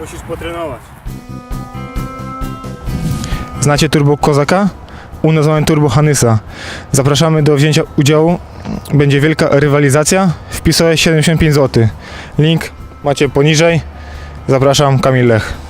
Musisz potrenować. Znacie Turbo Kozaka? U nas mamy Turbo Hanysa. Zapraszamy do wzięcia udziału. Będzie wielka rywalizacja. Wpisuję 75 zł. Link macie poniżej. Zapraszam, Kamil Lech.